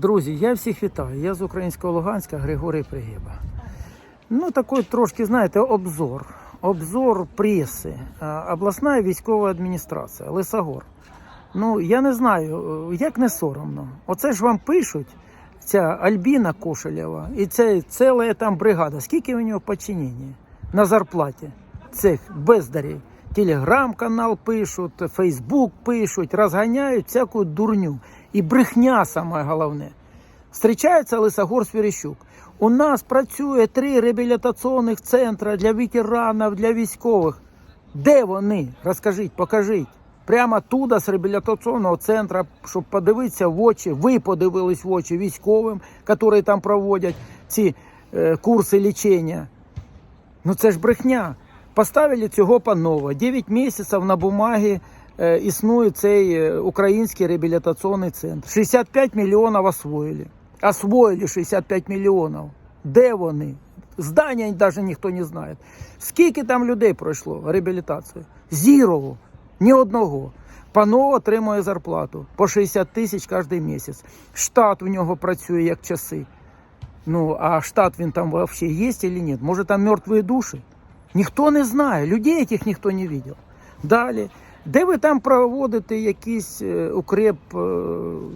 Друзі, я всіх вітаю. Я з українського Луганська Григорій Пригеба. Ну, такий трошки, знаєте, обзор. Обзор преси. Обласна військова адміністрація, Лисогор. Ну, я не знаю, як не соромно. Оце ж вам пишуть, ця Альбіна Кошелєва і це ціла там бригада. Скільки у нього в на зарплаті цих бездарів? Телеграм-канал пишуть, Фейсбук пишуть, розганяють всяку дурню. І брехня саме головне. Встречається Лисогор Свіріщук. У нас працює три реабілітаційних центри для ветеранів, для військових. Де вони? Розкажіть, покажіть. Прямо туди з реабілітаційного центру, щоб подивитися в очі, ви подивились в очі військовим, які там проводять ці е, курси лічення. Ну це ж брехня. Поставили цього панова. 9 місяців на бумагі існує цей е, український реабілітаційний центр. 65 мільйонів освоїли. Освоїли 65 мільйонів. Де вони? Здання навіть ніхто не знає. Скільки там людей пройшло реабілітацію? Зірово. Ні одного. Панов отримує зарплату по 60 тисяч кожен місяць. Штат в нього працює як часи. Ну, а штат він там вообще есть или нет? Може там мертві душі? Ніхто не знає, людей яких ніхто не бачив. Далі, де ви там проводите якийсь е, укреп, е,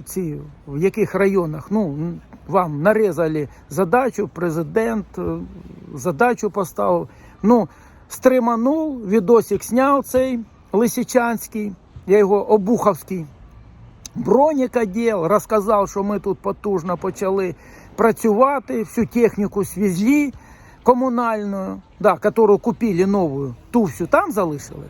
ці, в яких районах? Ну, вам нарізали задачу, президент е, задачу поставив. Ну, стриманув, відосик зняв цей Лисичанський, я його Обуховський. Бронік одел, розказав, що ми тут потужно почали працювати, всю техніку свезли комунальну, да, яку купили нову, ту всю там залишили.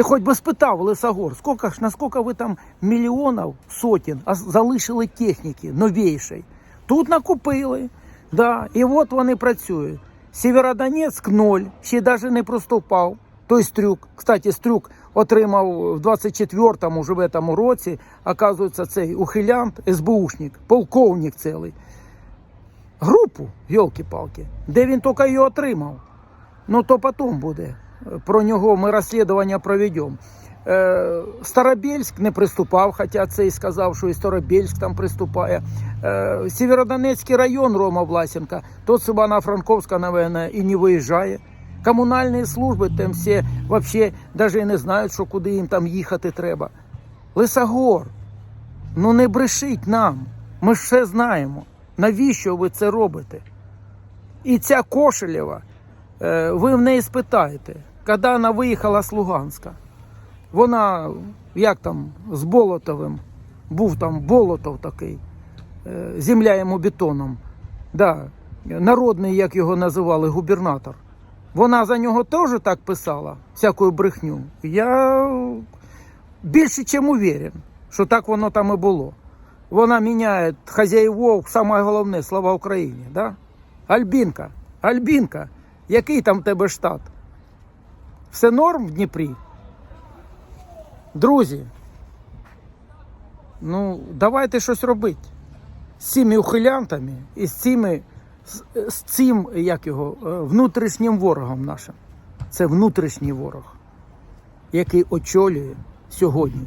Ти хоч би спитав Лисогор, скільки ж, наскільки ви там мільйонів, сотень залишили техніки новішої. Тут накупили, да, і от вони працюють. Сєвєродонецьк ноль, ще навіть не проступав. Той стрюк, кстати, стрюк отримав в 24-му, вже в цьому році, оказується, цей ухилянт, СБУшник, полковник цілий. Групу, йолки-палки, де він тільки її отримав. Ну то потім буде. Про нього ми розслідування проведемо. Е, Старобільськ не приступав, хоча цей сказав, що і Старобільськ там приступає. Е, Сєвєродонецький район Рома Власенка, тот з Івано-Франковська, наверное, і не виїжджає. Комунальні служби там всі взагалі навіть не знають, що куди їм там їхати треба. Лисогор, ну не брешіть нам. Ми ж все знаємо. Навіщо ви це робите? І ця Кошелєва, е, ви в неї спитаєте, коли вона виїхала з Луганська, вона, як там, з Болотовим, був там Болотов такий, е, земля йому бетоном, да, народний, як його називали, губернатор. Вона за нього теж так писала, всяку брехню. Я більше чим уверен, що так воно там і було. Вона міняє хазяївов, саме головне, слава Україні. Да? Альбінка, Альбінка, який там тебе штат? Все норм в Дніпрі? Друзі, ну давайте щось робити з цими ухилянтами і з цими з, цим, як його, е, внутрішнім ворогом нашим. Це внутрішній ворог, який очолює сьогодні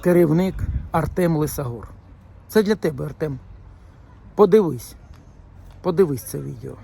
керівник Артем Лисогор. Це для тебе, Артем. Подивись. Подивись це відео.